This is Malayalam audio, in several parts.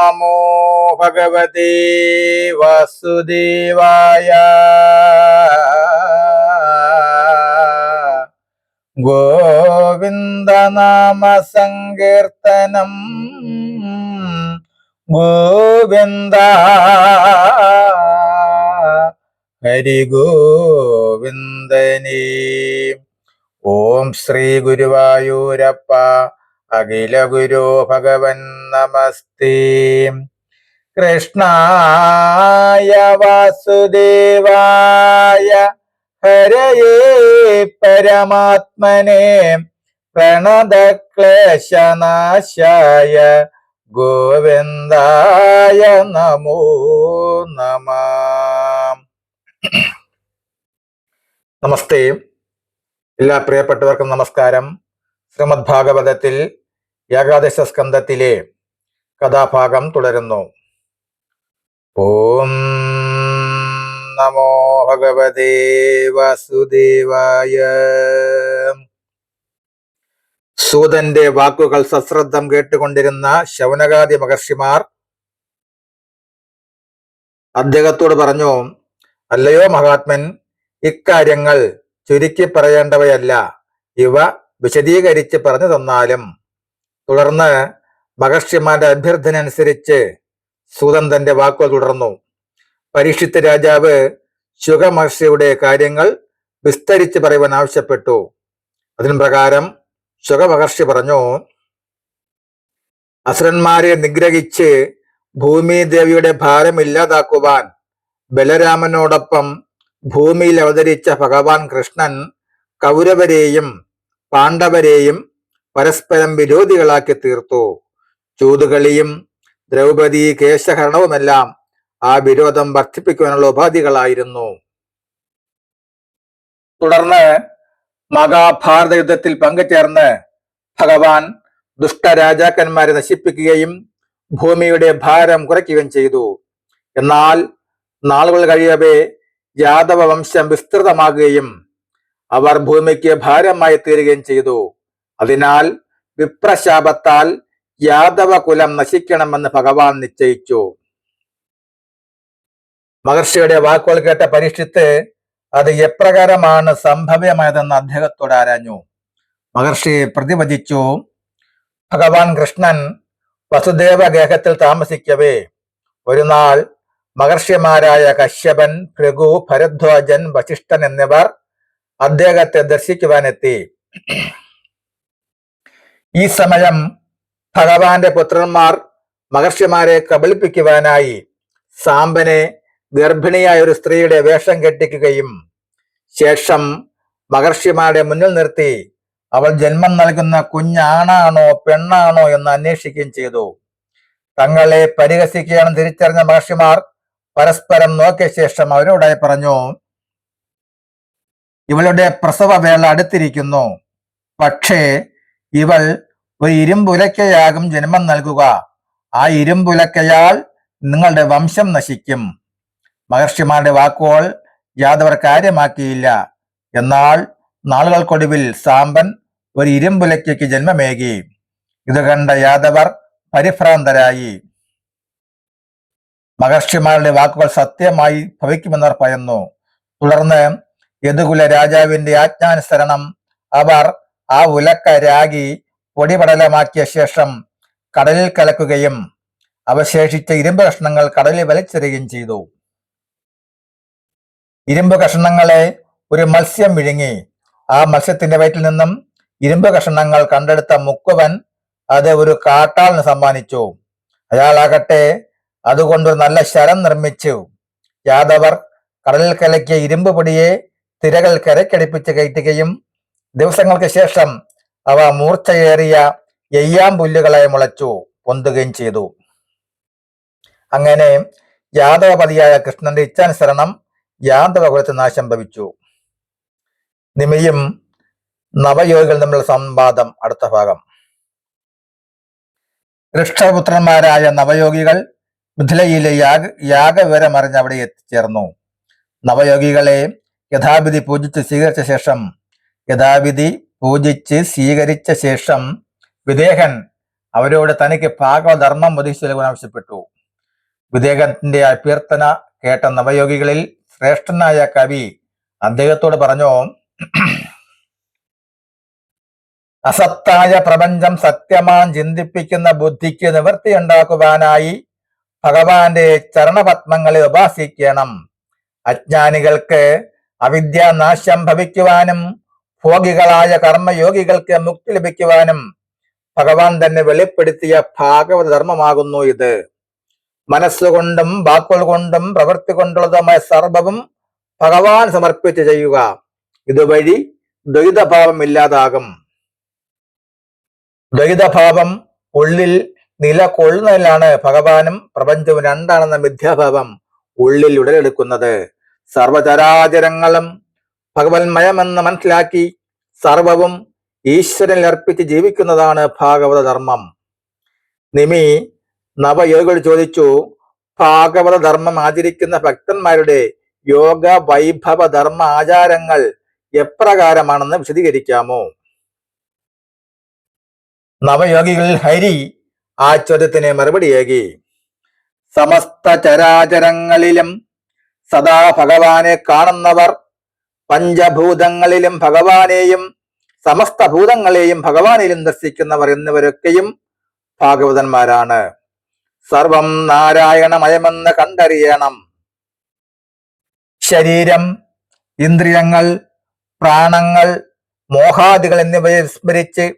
നമോ ഭഗവതേ വസുദേവായ ഗോവിന്ദനാമ സങ്കീർത്തനം ഗോവിന്ദ ഹരി ഗോവിന്ദനീ ഓം ശ്രീ ഗുരുവായൂരപ്പ അഖില ഗുരു ഭഗവൻ നമസ്തേ. കൃഷ്ണായ വാസുദേവായ ഹരയേ പരമാത്മനെ പ്രണതക്ലേശനാശായ ഗോവിന്ദായ നമോ നമ. നമസ്തേ. എല്ലാ പ്രിയപ്പെട്ടവർക്കും നമസ്കാരം. ശ്രീമദ് ഭാഗവതത്തിൽ ഏകാദശ സ്കന്ധത്തിലെ കഥാഭാഗം തുടരുന്നു. ഓം നമോ ഭഗവതേ വാസുദേവായ. സൂതന്റെ വാക്കുകൾ സശ്രദ്ധം കേട്ടുകൊണ്ടിരുന്ന ശൗനകാദി മഹർഷിമാർ അദ്ദേഹത്തോട് പറഞ്ഞു അല്ലയോ മഹാത്മൻ ഇക്കാര്യങ്ങൾ ചുരുക്കി പറയേണ്ടവയല്ല. ഇവ വിശദീകരിച്ച് പറഞ്ഞു തന്നാലും തുടർന്ന് മഹർഷിമാന്റെ അഭ്യർത്ഥന അനുസരിച്ച് സൂതൻ തന്റെ വാക്കുകൾ തുടർന്നു. പരീക്ഷിത്ത രാജാവ് ശുഖമഹർഷിയുടെ കാര്യങ്ങൾ വിസ്തരിച്ച് പറയുവാൻ ആവശ്യപ്പെട്ടു. അതിന് പ്രകാരം ശുഖമഹർഷി പറഞ്ഞു അസുരന്മാരെ നിഗ്രഹിച്ച് ഭൂമിദേവിയുടെ ഭാരം ഇല്ലാതാക്കുവാൻ ബലരാമനോടൊപ്പം ഭൂമിയിൽ അവതരിച്ച ഭഗവാൻ കൃഷ്ണൻ കൗരവരെയും പാണ്ഡവരെയും പരസ്പരം വിരോധികളാക്കി തീർത്തു. ചൂതുകളിയും ദ്രൗപദി കേശഹരണവുമെല്ലാം ആ വിരോധം വർദ്ധിപ്പിക്കുവാനുള്ള ഉപാധികളായിരുന്നു. തുടർന്ന് മഹാഭാരത യുദ്ധത്തിൽ പങ്കുചേർന്ന് ഭഗവാൻ ദുഷ്ടരാജാക്കന്മാരെ നശിപ്പിക്കുകയും ഭൂമിയുടെ ഭാരം കുറയ്ക്കുകയും ചെയ്തു. എന്നാൽ നാളുകൾ കഴിയവേ യാദവ വംശം വിസ്തൃതമാകുകയും അവർ ഭൂമിക്ക് ഭാരമായി തീരുകയും ചെയ്തു. അതിനാൽ വിപ്രശാപത്താൽ യാദവ കുലം നശിക്കണമെന്ന് ഭഗവാൻ നിശ്ചയിച്ചു. മഹർഷിയുടെ വാക്കുകൾ കേട്ട പരീക്ഷിത്ത് അത് എപ്രകാരമാണ് സംഭവ്യമായതെന്ന് അദ്ദേഹത്തോട് ആരാഞ്ഞു. മഹർഷി പ്രതിവചിച്ചു ഭഗവാൻ കൃഷ്ണൻ വസുദേവ ഗേഹത്തിൽ താമസിക്കവേ. ഒരു നാൾ മഹർഷിമാരായ കശ്യപൻ ഭൃഗു ഭരദ്വാജൻ വശിഷ്ഠൻ എന്നിവർ അദ്ദേഹത്തെ ദർശിക്കുവാനെത്തി. ഈ സമയം ഭഗവാന്റെ പുത്രന്മാർ മഹർഷിമാരെ കബളിപ്പിക്കുവാനായി സാമ്പനെ ഗർഭിണിയായ ഒരു സ്ത്രീയുടെ വേഷം കെട്ടിക്കുകയും ശേഷം മഹർഷിമാരുടെ മുന്നിൽ നിർത്തി അവൾ ജന്മം നൽകുന്ന കുഞ്ഞാണാണോ പെണ്ണാണോ എന്ന് അന്വേഷിക്കുകയും ചെയ്തു. തങ്ങളെ പരിഹസിക്കുകയാണെന്ന് തിരിച്ചറിഞ്ഞ മഹർഷിമാർ പരസ്പരം നോക്കിയ ശേഷം അവരോടായി പറഞ്ഞു ഇവളുടെ പ്രസവ വേള അടുത്തിരിക്കുന്നു. പക്ഷേ ഇവൾ ഒരു ഇരുമ്പുലക്കയാകും ജന്മം നൽകുക. ആ ഇരുമ്പുലക്കയാൽ നിങ്ങളുടെ വംശം നശിക്കും. മഹർഷിമാരുടെ വാക്കുകൾ യാദവർ കാര്യമാക്കിയില്ല. എന്നാൽ നാളുകൾക്കൊടുവിൽ സാമ്പൻ ഒരു ഇരുമ്പുലയ്ക്ക് ജന്മമേകി. ഇത് കണ്ട യാദവർ പരിഭ്രാന്തരായി. മഹർഷിമാരുടെ വാക്കുകൾ സത്യമായി ഭവിക്കുമെന്നവർ ഭയന്നു തുടർന്ന് യദുകുല രാജാവിന്റെ ആജ്ഞാനുസരണം അവർ ആ ഉലക്ക രാഗി പൊടിപടലമാക്കിയ ശേഷം കടലിൽ കലക്കുകയും അവശേഷിച്ച ഇരുമ്പ് കഷ്ണങ്ങൾ കടലിൽ വലിച്ചെറിയുകയും ചെയ്തു. ഇരുമ്പ് കഷ്ണങ്ങളെ ഒരു മത്സ്യം വിഴുങ്ങി ആ മത്സ്യത്തിന്റെ വയറ്റിൽ നിന്നും ഇരുമ്പ് കഷ്ണങ്ങൾ കണ്ടെടുത്ത മുക്കുവൻ അത് ഒരു കാട്ടാളിന് സമ്മാനിച്ചു. അയാളാകട്ടെ അതുകൊണ്ടൊരു നല്ല ശരം നിർമ്മിച്ചു. യാദവർ കടലിൽ കലക്കിയ ഇരുമ്പ് പൊടിയെ തിരകൾ കരക്കടിപ്പിച്ച് കയറ്റുകയും ദിവസങ്ങൾക്ക് ശേഷം അവ മൂർച്ചയേറിയ എയ്യാം പുല്ലുകളായി മുളച്ചു പൊന്തുകയും ചെയ്തു. അങ്ങനെ യാദവപതിയായ കൃഷ്ണന്റെ ഇച്ഛാനുസരണം യാദവ കുലത്തിൽ നാശം ഭവിച്ചു. നിമിയും നവയോഗികൾ തമ്മിലുള്ള സംവാദം അടുത്ത ഭാഗം. ഋഷ്ടപുത്രന്മാരായ നവയോഗികൾ മിഥിലയിലെ യാഗ യാഗവിവരം അറിഞ്ഞ് അവിടെ എത്തിച്ചേർന്നു. നവയോഗികളെ യഥാവിധി പൂജിച്ച് സ്വീകരിച്ച ശേഷം യഥാവിധി പൂജിച്ച് സ്വീകരിച്ച ശേഷം വിദേഹൻ അവരോട് തനിക്ക് ഭാഗവധർമ്മം ഉപദേശിച്ചു നൽകുവാൻ ആവശ്യപ്പെട്ടു. വിദേഹത്തിന്റെ അഭ്യർത്ഥന കേട്ട നവയോഗികളിൽ ശ്രേഷ്ഠനായ കവി അദ്ദേഹത്തോട് പറഞ്ഞു അസത്തായ പ്രപഞ്ചം സത്യമാൻ ചിന്തിപ്പിക്കുന്ന ബുദ്ധിക്ക് നിവൃത്തിയുണ്ടാക്കുവാനായി ഭഗവാന്റെ ചരണപത്മങ്ങളെ ഉപാസിക്കണം. അജ്ഞാനികൾക്ക് അവിദ്യാനാശം ഭവിക്കുവാനും ഭോഗികളായ കർമ്മയോഗികൾക്ക് മുക്തി ലഭിക്കുവാനും ഭഗവാൻ തന്നെ വെളിപ്പെടുത്തിയ ഭാഗവത ധർമ്മമാകുന്നു ഇത്. മനസ്സുകൊണ്ടും വാക്കുകൾ കൊണ്ടും പ്രവൃത്തി കൊണ്ടുള്ളതുമായ സർവവും ഭഗവാൻ സമർപ്പിച്ച് ചെയ്യുക. ഇതുവഴി ദ്വൈതഭാവം ഇല്ലാതാകും. ദ്വൈതഭാവം ഉള്ളിൽ നിലകൊള്ളുന്നതിലാണ് ഭഗവാനും പ്രപഞ്ചവും രണ്ടാണെന്ന മിഥ്യാഭാവം ഉള്ളിൽ ഉടലെടുക്കുന്നത്. സർവചരാചരങ്ങളും ഭഗവന്മയമെന്ന് മനസ്സിലാക്കി സർവവും ഈശ്വരനിൽ അർപ്പിച്ച് ജീവിക്കുന്നതാണ് ഭാഗവത ധർമ്മം നിമി നവയോഗികൾ ചോദിച്ചു ഭാഗവത ധർമ്മം ആചരിക്കുന്ന ഭക്തന്മാരുടെ യോഗ വൈഭവ ധർമ്മ ആചാരങ്ങൾ എപ്രകാരമാണെന്ന് വിശദീകരിക്കാമോ? നവയോഗികൾ ഹരി ആ ചോദ്യത്തിന് മറുപടിയേകി സമസ്ത ചരാചരങ്ങളിലും സദാ ഭഗവാനെ കാണുന്നവർ പഞ്ചഭൂതങ്ങളിലും ഭഗവാനെയും സമസ്ത ഭൂതങ്ങളെയും ഭഗവാനിലും ദർശിക്കുന്നവർ എന്നിവരൊക്കെയും ഭാഗവതന്മാരാണ്. സർവം നാരായണമയമെന്ന് കണ്ടറിയണം. ശരീരം ഇന്ദ്രിയങ്ങൾ പ്രാണങ്ങൾ മോഹാദികൾ എന്നിവയെ വിസ്മരിച്ച്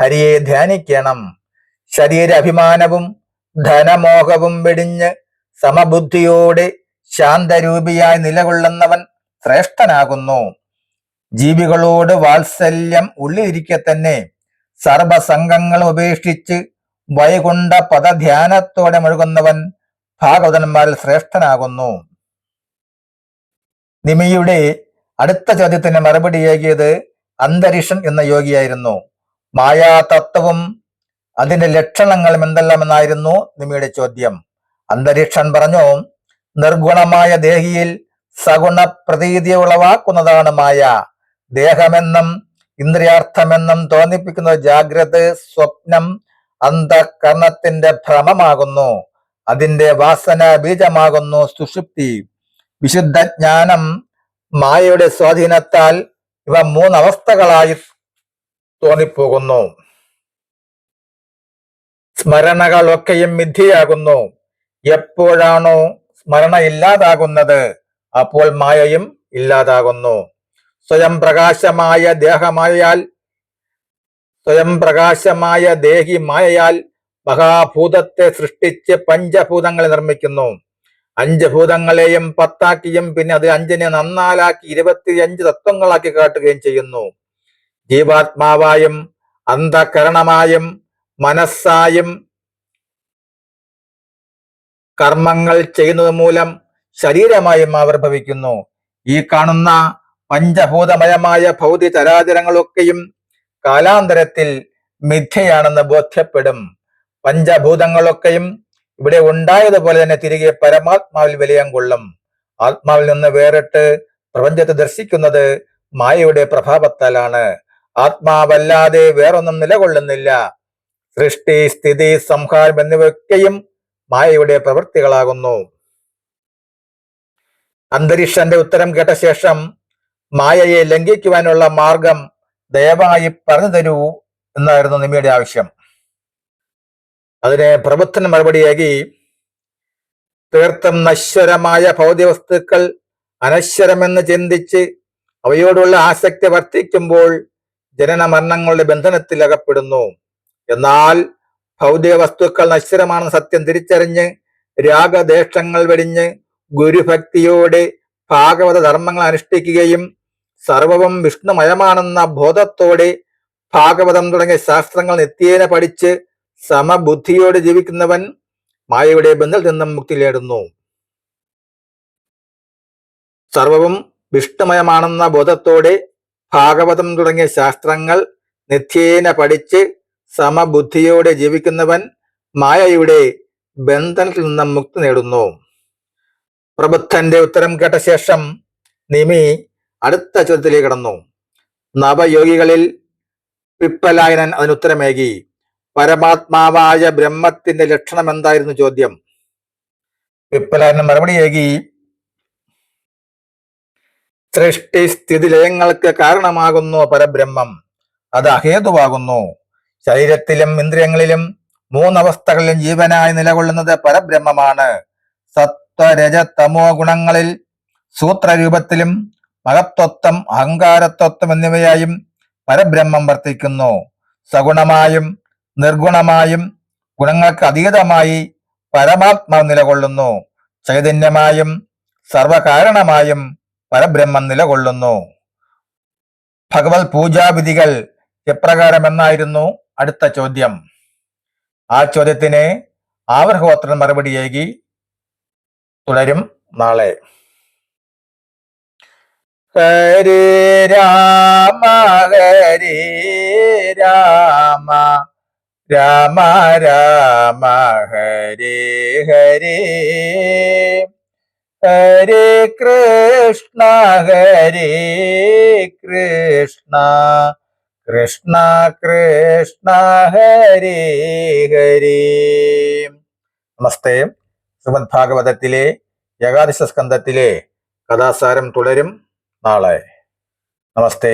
ഹരിയെ ധ്യാനിക്കണം. ശരീരാഭിമാനവും ധനമോഹവും വെടിഞ്ഞ് സമബുദ്ധിയോടെ ശാന്തരൂപിയായി നിലകൊള്ളുന്നവൻ ശ്രേഷ്ഠനാകുന്നു. ജീവികളോട് വാത്സല്യം ഉള്ളിലിരിക്കെ തന്നെ സർവസംഘങ്ങൾ ഉപേക്ഷിച്ച് വൈകുണ്ഠ പദധ്യാനത്തോടെ മുഴുകുന്നവൻ ഭാഗവതന്മാരിൽ ശ്രേഷ്ഠനാകുന്നു. നിമിയുടെ അടുത്ത ചോദ്യത്തിന് മറുപടിയേകിയത് അന്തരീക്ഷൻ എന്ന യോഗിയായിരുന്നു. മായാതത്വവും അതിന്റെ ലക്ഷണങ്ങളും എന്തെല്ലാമെന്നായിരുന്നു നിമിയുടെ ചോദ്യം. അന്തരീക്ഷൻ പറഞ്ഞു നിർഗുണമായ ദേഹിയിൽ സഗുണ പ്രതീതി ഉളവാക്കുന്നതാണ് മായ. ദേഹമെന്നും ഇന്ദ്രിയാർത്ഥമെന്നും തോന്നിപ്പിക്കുന്ന ജാഗ്രത സ്വപ്നം അന്ധകരണത്തിന്റെ ഭ്രമമാകുന്നു. അതിന്റെ വാസന ബീജമാകുന്നു സുഷുപ്തി. വിശുദ്ധ ജ്ഞാനം മായയുടെ സ്വാധീനത്താൽ ഇവ മൂന്നവസ്ഥകളായി തോന്നിപ്പോകുന്നു. സ്മരണകളൊക്കെയും മിഥിയാകുന്നു. എപ്പോഴാണോ സ്മരണ ഇല്ലാതാകുന്നത് അപ്പോൾ മായയും ഇല്ലാതാകുന്നു. സ്വയം പ്രകാശമായ ദേഹമായാൽ സ്വയം പ്രകാശമായ ദേഹി മായയാൽ മഹാഭൂതത്തെ സൃഷ്ടിച്ച് പഞ്ചഭൂതങ്ങളെ നിർമ്മിക്കുന്നു. അഞ്ച് ഭൂതങ്ങളെയും പത്താക്കിയും പിന്നെ അത് അഞ്ചിനെ നന്നാലാക്കി ഇരുപത്തിയഞ്ച് തത്വങ്ങളാക്കി കാട്ടുകയും ചെയ്യുന്നു. ജീവാത്മാവായും അന്ധകരണമായും മനസ്സായും കർമ്മങ്ങൾ ചെയ്യുന്നത് മൂലം ശരീരമായും ആവിർഭവിക്കുന്നു ഈ കാണുന്ന പഞ്ചഭൂതമയമായ ഭൗതിക ചരാചരങ്ങളൊക്കെയും കാലാന്തരത്തിൽ മിഥ്യയാണെന്ന് ബോധ്യപ്പെടും. പഞ്ചഭൂതങ്ങളൊക്കെയും ഇവിടെ ഉണ്ടായതുപോലെ തന്നെ തിരികെ പരമാത്മാവിൽ വിലയം കൊള്ളും. ആത്മാവിൽ നിന്ന് വേറിട്ട് പ്രപഞ്ചത്തെ ദർശിക്കുന്നത് മായയുടെ പ്രഭാവത്താലാണ്. ആത്മാവല്ലാതെ വേറൊന്നും നിലകൊള്ളുന്നില്ല. സൃഷ്ടി സ്ഥിതി സംഹാരം എന്നിവയൊക്കെയും മായയുടെ പ്രവൃത്തികളാകുന്നു. അന്തരീക്ഷന്റെ ഉത്തരം കേട്ട ശേഷം മായയെ ലംഘിക്കുവാനുള്ള മാർഗം ദയവായി പറഞ്ഞു തരൂ എന്നായിരുന്നു നിമിയുടെ ആവശ്യം. അതിനെ പ്രബുദ്ധൻ മറുപടിയാക്കി തീർത്തും നശ്വരമായ ഭൗതിക വസ്തുക്കൾ അനശ്വരമെന്ന് ചിന്തിച്ച് അവയോടുള്ള ആസക്തി വർദ്ധിക്കുമ്പോൾ ജനന മരണങ്ങളുടെ ബന്ധനത്തിൽ അകപ്പെടുന്നു. എന്നാൽ ഭൗതിക വസ്തുക്കൾ നശ്വരമാണെന്ന് സത്യം തിരിച്ചറിഞ്ഞ് രാഗദേഷങ്ങൾ വെടിഞ്ഞ് ഗുരുഭക്തിയോടെ ഭാഗവത ധർമ്മങ്ങൾ അനുഷ്ഠിക്കുകയും സർവവും വിഷ്ണുമയമാണെന്ന ബോധത്തോടെ ഭാഗവതം തുടങ്ങിയ ശാസ്ത്രങ്ങൾ നിത്യേന പഠിച്ച് സമബുദ്ധിയോടെ ജീവിക്കുന്നവൻ മായയുടെ ബന്ധത്തിൽ നിന്നും മുക്തി നേടുന്നു. സർവവും വിഷ്ണുമയമാണെന്ന ബോധത്തോടെ ഭാഗവതം തുടങ്ങിയ ശാസ്ത്രങ്ങൾ നിത്യേന പഠിച്ച് സമബുദ്ധിയോടെ ജീവിക്കുന്നവൻ മായയുടെ ബന്ധനത്തിൽ നിന്നും മുക്തി നേടുന്നു. പ്രബുദ്ധന്റെ ഉത്തരം കേട്ട ശേഷം നിമി അടുത്ത ചോദ്യത്തിലേക്ക് കടന്നു. നവയോഗികളിൽ പിപ്പലായനൻ അതിനുത്തരമേകി. പരമാത്മാവായ ബ്രഹ്മത്തിന്റെ ലക്ഷണം എന്തായിരുന്നു ചോദ്യം? പിപ്പലായനൻ മറുപടി ഏകി. സൃഷ്ടി സ്ഥിതി ലയങ്ങൾക്ക് കാരണമാകുന്നു പരബ്രഹ്മം. അത് അഹേതുവാകുന്നു. ശരീരത്തിലും ഇന്ദ്രിയങ്ങളിലും മൂന്നവസ്ഥകളിലും ജീവനായി നിലകൊള്ളുന്നത് പരബ്രഹ്മമാണ്. സത്വരജ തമോ ഗുണങ്ങളിൽ സൂത്രരൂപത്തിലും മഹത്വത്വം അഹങ്കാരത്വത്വം എന്നിവയായും പരബ്രഹ്മം വർത്തിക്കുന്നു. സഗുണമായും നിർഗുണമായും ഗുണങ്ങൾക്ക് അതീതമായി പരമാത്മാവ് നിലകൊള്ളുന്നു. ചൈതന്യമായും സർവകാരണമായും പരബ്രഹ്മം നിലകൊള്ളുന്നു. ഭഗവത് പൂജാവിധികൾ എപ്രകാരമെന്നായിരുന്നു അടുത്ത ചോദ്യം. ആ ചോദ്യത്തിന് ആവർഹോത്രൻ മറുപടിയേകി തുടരും നാളെ. ഹരി രാമ ഹരി രാമ. രാമ രാമ ഹരി ഹരി. ഹരി കൃഷ്ണ ഹരി കൃഷ്ണ. കൃഷ്ണ കൃഷ്ണ ഹരി ഹരി. നമസ്തേ. ശ്രീമദ് ഭാഗവതത്തിലെ ഏകാദശ സ്കന്ധത്തിലെ കഥാസാരം തുടരും നാളെ. നമസ്തേ.